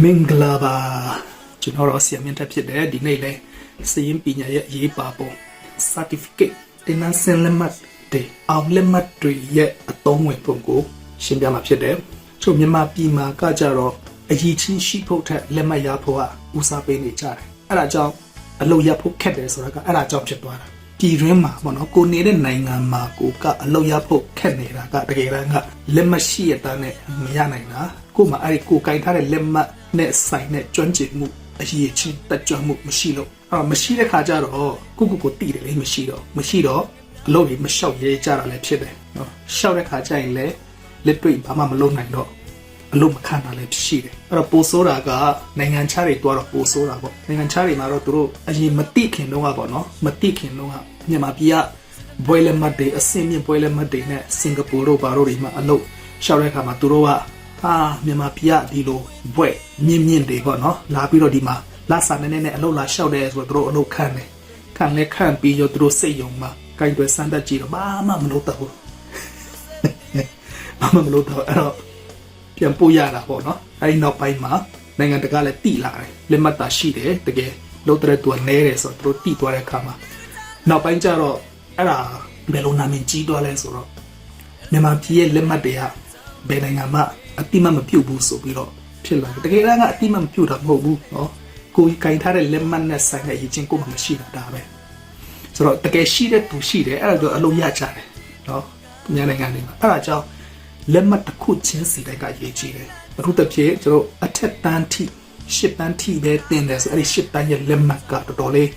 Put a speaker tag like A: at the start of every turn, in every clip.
A: မင်္ဂလာပါကျွန်တော်တော့ဆရာမင်းတက်ဖြစ်တယ်ဒီနေ့လဲစရင်ပညာရဲ့အရေးပါပုံ certificate တင်နန်းစင်လက်မှတ်တွေအောင်လက်မှတ်တွေရဲ့အသုံးဝင်ပုံကိုရှင်းပြမှာဖြစ်တယ်ချို့မြန်မာပြည်မှာကကြတော့အရေးချင်းရှိဖို့ထက်လက်မှတ်ရဖို့ကဦးစားပေးနေကြတယ်အဲ့ဒါကြောင့်အလုပ်ရဖို့ခက်တယ်ဆိုတာကအဲ့ဒါကြောင့်ဖြစ်သွားတာပြည်တွင်းမှာပေါ့နော်ကိုနေတဲ့နိုင်ငံမှာကိုကအလုပ်ရဖို့ခက်နေတာကတကယ်တမ်းကလက်မှတ်ရှိရတဲ့နဲ့မရနိုင်တာကို့မှာအဲ့ဒီကိုကင်ထားတဲ့လက်မှတ် နဲ့ဆိုင်တဲ့ကျွမ်းကျင်မှုအရေးချင်းတက်ကြွမှုမရှိလို့အဲ့တော့မရှိတဲ့ခါကျတော့ကိုကိုကိုတည်တယ်လေမရှိတော့မရှိတော့အလုပ်ကြီးမလျှောက်ရဲကြတာလည်းဖြစ်တယ်နော်လျှောက်တဲ့ခါကျရင်လည်းလက်တွေ့ဘာမှမလုပ်နိုင်တော့အလုံးမခံတာလည်းရှိတယ်အဲ့တော့ပိုဆိုးတာကနိုင်ငံခြားတွေတွားတော့ပိုဆိုးတာပေါ့နိုင်ငံခြားတွေမှာတော့သူတို့အရင်မတိခင်တော့ကပေါ့နော်မတိခင်တော့ကမြန်မာပြည်ကဘွဲလက်မှတ်တွေအစင်းမြင့်ဘွဲလက်မှတ်တွေနဲ့စင်ကာပူတို့ဘာတို့တွေမှာအလုပ်ရှောက်တဲ့အခါမှာသူတို့က ဟာမြန်မာပြည်ကဒီလိုဘွဲမြင့်မြင့်တွေပေါ့နော်လာပြီးတော့ဒီမှာလာစာနေနေနဲ့အလုပ်လာရှောက်တယ်ဆိုတော့သူတို့အလုပ်ခံတယ်ခံလဲခံပြီးရောသူတို့စိတ်ယုံမှာကင်တွေစမ်းတတ်ကြည့်တော့ဘာမှမလုပ်တော့ဘူးဘာမှမလုပ်တော့အဲ့တော့ပြန်ပို့ရတာပေါ့နော်အဲဒီနောက်ပိုင်းမှာနိုင်ငံတကာလည်းတိလာတယ်လက်မှတ်တာရှိတယ်တကယ်လို့တဲ့သူကနဲတယ်ဆိုတော့သူတို့တိသွားတဲ့အခါမှာနောက်ပိုင်းကျတော့အဲ့ဒါဘယ်လိုနာမည်ကြီးသွားလဲဆိုတော့မြန်မာပြည်ရဲ့လက်မှတ်တွေကဘယ်နိုင်ငံမှ အတိမတ်မပြုတ်ဘူးဆိုပြီးတော့ဖြစ်လာတယ်တကယ်တမ်းကအတိမတ်မပြုတ်တာမဟုတ်ဘူးနော်ကိုယ်ကင်ထားတဲ့လက်မှတ်နဲ့ဆိုင်တဲ့အရေးချင်းကိုယ်မှမရှိတာဒါပဲဆိုတော့တကယ်ရှိတဲ့သူရှိတယ်အဲ့ဒါတော့အလုံးရကြတယ်နော်မြန်မာနိုင်ငံတွေမှာအဲ့ဒါကြောင့်လက်မှတ်တစ်ခုချင်းစီတိုက်ကရေးကြည့်တယ်။အခုတစ်ဖြစ်ကျွန်တော်အထက်တန်းထိရှစ်တန်းထိပဲတင်တယ်ဆိုအဲ့ဒီရှစ်တန်းရဲ့လက်မှတ်ကတော်တော်လေး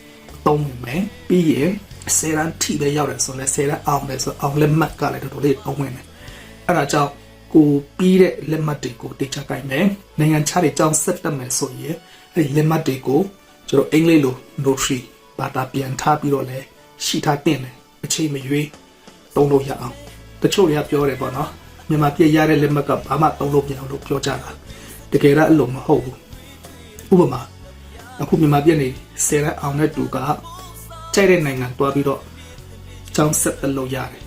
A: သုံးဝင်မယ်။ပြီးရင်ဆယ်တန်းထိပဲရောက်တယ်ဆိုရင်ဆယ်တန်းအောင်တယ်ဆိုအောင်လက်မှတ်ကလည်းတော်တော်လေးသုံးဝင်မယ်။အဲ့ဒါကြောင့် ကိုပြီးတဲ့လက်မှတ်တွေကိုတေချာကြိုက်မယ်။နိုင်ငံခြားတွေကြောင်းဆက်တက်မယ်ဆိုရင်အဲ့ဒီလက်မှတ်တွေကိုကျွန်တော်အင်္ဂလိပ်လို notary ဘာသာပြန်ထားပြီးတော့လဲရှိထားတင်တယ်။အချိန်မရွေးသုံးလို့ရအောင်တချို့တွေကပြောတယ်ပေါ့နော်မြန်မာပြည်ရတဲ့လက်မှတ်ကဘာမှသုံးလို့မရအောင်လို့ပြောကြတာတကယ်တော့အဲ့လိုမဟုတ်ဘူးဥပမာအခုမြန်မာပြည်နေဆယ်ရက်အောင်တဲ့သူကကြိုက်တဲ့နိုင်ငံတွားပြီးတော့ကျောင်းဆက်တက်လို့ရတယ်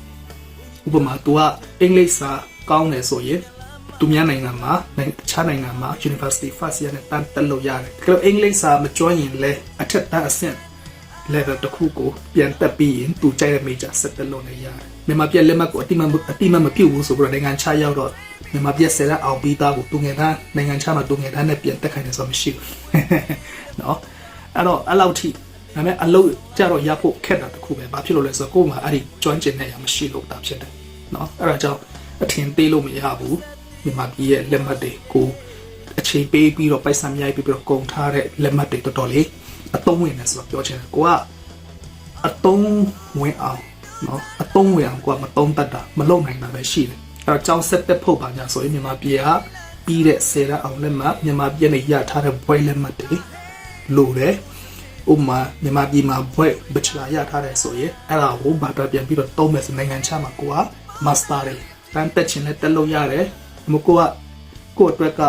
A: ဥပမာ तू ကအင်္ဂလိပ်စာ ကောင်းတယ်ဆိုရင်သူများနိုင်ငံမှာနိုင်ငံတခြားနိုင်ငံမှာ University First Year နဲ့တန်းတက်လို့ရတယ်ဒါကြောင့်အင်္ဂလိပ်စာမကျွမ်းရင်လည်းအထက်တန်းအဆင့် level တစ်ခုကိုပြန်တက်ပြီးရင်သူကြိုက်တဲ့ major ဆက်တက်လို့လည်းရတယ်မြန်မာပြည်လက်မှတ်ကိုအတိမတ်အတိမတ်မပြုတ်ဘူးဆိုပြီးတော့နိုင်ငံခြားရောက်တော့မြန်မာပြည်ဆယ်လက်အောင်ပြီးသားကိုသူငယ်သားနိုင်ငံခြားမှာသူငယ်သားနဲ့ပြန်တက်ခိုင်းတယ်ဆိုတော့မရှိဘူးเนาะအဲ့တော့အဲ့လောက်ထိဒါပေမဲ့အလုပ်ကြတော့ရဖို့ခက်တာတစ်ခုပဲဘာဖြစ်လို့လဲဆိုတော့ကိုယ်မှာအဲ့ဒီကျွမ်းကျင်တဲ့အရာမရှိလို့တာဖြစ်တယ်เนาะအဲ့ဒါကြောင့် အထင်သေးလို့မရဘူးမြန်မာပြည်ရဲ့လက်မှတ်တွေကိုအချိန်ပေးပြီးတော့ပိုက်ဆံမြိုက်ပြီးတော့ကုန်ထားတဲ့လက်မှတ်တွေတော်တော်လေးအသုံးဝင်တယ်ဆိုတော့ပြောချင်တယ်ကိုကအသုံးဝင်အောင်နော်အသုံးဝင်အောင်ကိုကမသုံးတတ်တာမလုပ်နိုင်တာပဲရှိတယ်အဲ့တော့ကြောင်းဆက်တက်ဖို့ပါညာဆိုရင်မြန်မာပြည်ကပြီးတဲ့ဆယ်ရက်အောင်လက်မှတ်မြန်မာပြည်နဲ့ရထားတဲ့ဘွဲလက်မှတ်တွေလိုတယ်ဥပမာမြန်မာပြည်မှာဘွဲဘချလာရထားတယ်ဆိုရင်အဲ့ဒါကိုဘာတော့ပြန်ပြီးတော့သုံးမယ်ဆိုနိုင်ငံခြားမှာကိုကမာစတာ တွေတန်းတက်ချင်လဲတက်လို့ရတယ်မကိုကကိုယ့်အတွက်က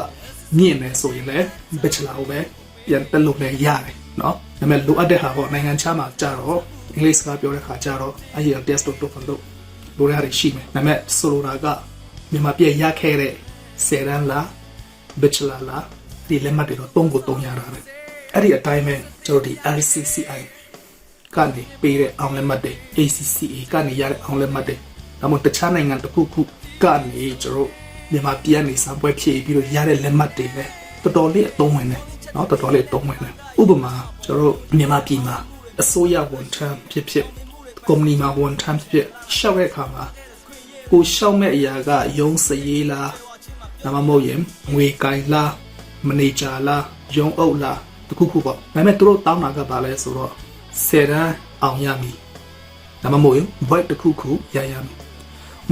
A: မြင့်မယ်ဆိုရင်လည်းဘချလာကိုပဲပြန်တက်လို့လည်းရတယ်နော်ဒါပေမဲ့လိုအပ်တဲ့ဟာပေါ့နိုင်ငံခြားမှာကြတော့အင်္ဂလိပ်စကားပြောတဲ့ခါကျတော့အဲ့ဒီ test တော့တော့လို့လိုရတာရှိမယ်ဒါပေမဲ့ဆိုလိုတာကမြန်မာပြည်ရခဲ့တဲ့ဆယ်တန်းလား bachelor လားဒီလက်မှတ်တွေတော့သုံးကိုသုံးရတာပဲအဲ့ဒီအတိုင်းပဲကျွန်တော်ဒီ RCCI ကနေပေးတဲ့အောင်လက်မှတ်တွေ ACCA ကနေရတဲ့အောင်လက်မှတ်တွေ ဒါမှမဟုတ်တခြားနိုင်ငံတစ်ခုခုကနေကျွန်တော်မြန်မာပြည်ကနေစာပွဲဖြည့်ပြီးတော့ရတဲ့လက်မှတ်တွေပဲတော်တော်လေးအသုံးဝင်တယ်နော်တော်တော်လေးအသုံးဝင်တယ်ဥပမာကျွန်တော်မြန်မာပြည်မှာအစိုးရဝန်ထမ်းဖြစ်ဖြစ်ကုမ္ပဏီမှာဝန်ထမ်းဖြစ်ဖြစ်ရှောက်တဲ့အခါမှာကိုရှောက်မဲ့အရာကရုံးစရေးလားဒါမှမဟုတ်ရင်ငွေကင်လားမန်နေဂျာလားရုံးအုပ်လားတခုခုပေါ့ဒါပေမဲ့သူတို့တောင်းတာကဘာလဲဆိုတော့ဆယ်တန်းအောင်ရမည်ဒါမှမဟုတ်ရင်ဘွဲ့တခုခုရရမည်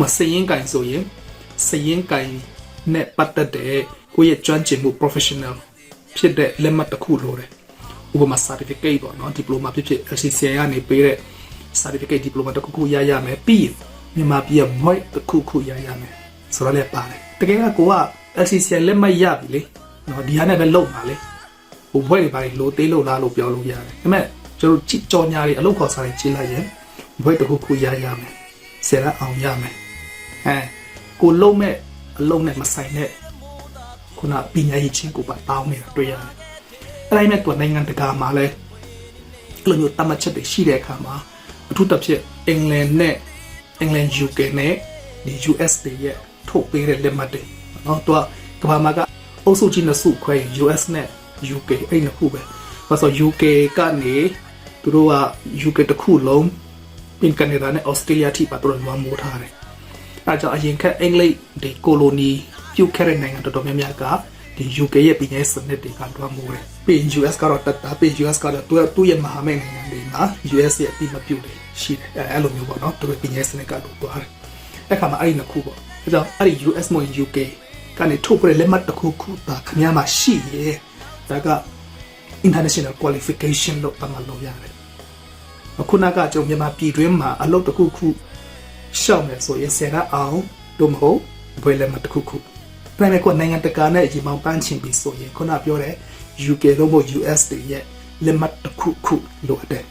A: မစရင်ကင်ဆိုရင်စရင်ကင်နဲ့ပတ်သက်တဲ့ကိုယ့်ရဲ့ကျွမ်းကျင်မှု professional ဖြစ်တဲ့လက်မှတ်တစ်ခုလိုတယ်ဥပမာ certificate ပေါ့နော် diploma ဖြစ်ဖြစ် LCCI ကနေပေးတဲ့ certificate diploma တစ်ခုခုရရမယ်ပြီးရင်မြန်မာပြည်ဘွဲ့တစ်ခုခုရရမယ်ဆိုတော့လည်းပါတယ်တကယ်ကကိုက LCCI လက်မှတ်ရပြီလေနော်ဒီဟာနဲ့ပဲလုံပါလေဟိုဘွဲ့တွေပါလို့သေးလို့လားလို့ပြောလို့ရတယ်ဒါပေမဲ့ကျွန်တော်ကြည့်ကြော်ညာတွေအလုပ်ခေါ်စာတွေကြည့်လိုက်ရင်ဘွဲ့တစ်ခုခုရရမယ်ဆယ်ရအောင်ရမယ် အဲကိုလုံးမဲ့အလုံးနဲ့မဆိုင်တဲ့ခုနပညာရေးချင်းကိုပါတောင်းနေတာတွေ့ရတယ်အဲ့ဒါနဲ့သူကနိုင်ငံတကာမှာလည်းအဲ့လိုမျိုးတတ်မှတ်ချက်တွေရှိတဲ့အခါမှာအထူးသဖြင့်အင်္ဂလန်နဲ့အင်္ဂလန် UK နဲ့ဒီ US တွေရဲ့ထုတ်ပေးတဲ့လက်မှတ်တွေနော်သူကကမ္ဘာမှာကအုပ်စုကြီးနှစ်စုခွဲရင် US နဲ့ UK အဲ့နှစ်ခုပဲဘာလို့ဆို UK ကနေသူတို့က UK တစ်ခုလုံးပြင်ကနေဒါနဲ့ Australia ထိပါသူတို့လွှမ်းမိုးထားတယ် အဲဒါကြောင့်အရင်ခက်အင်္ဂလိပ်ဒီကိုလိုနီပြုတ်ခဲ့တဲ့နိုင်ငံတော်တော်များများကဒီ UK ရဲ့ပြည်내စနစ်တွေကလွှမ်းမိုးတယ်ပြီးရင် US ကတော့တတ်တာပြီးရင် US ကတော့သူသူ့ရဲ့မဟာမိတ်နိုင်ငံတွေမှာ US ရဲ့အပြီးမပြုတ်တယ်ရှိတယ်အဲအဲ့လိုမျိုးပေါ့နော်သူတို့ပြည်내စနစ်ကလို့သွားတယ်အဲ့ခါမှာအဲ့ဒီနှစ်ခုပေါ့အဲကြောင့်အဲ့ဒီ US မို့ UK ကနေထုတ်ပြတဲ့လက်မှတ်တစ်ခုခုသာခင်ဗျားမှာရှိရဲ့ဒါက international qualification လို့သတ်မှတ်လို့ရတယ်အခုနကကျွန်တော်မြန်မာပြည်တွင်းမှာအလုပ်တစ်ခုခု ရှောက်မယ်ဆိုရင်ဆယ်ရအောင်တို့မဟုတ်ဘွေလည်းမတစ်ခုခုဒါပေမဲ့ကိုယ်နိုင်ငံတကာနဲ့အရင်မှပန်းချင်ပြီးဆိုရင်ခုနပြောတဲ့ UK တို့မဟုတ် US တွေရဲ့လက်မှတ်တစ်ခုခုလိုအပ်တယ်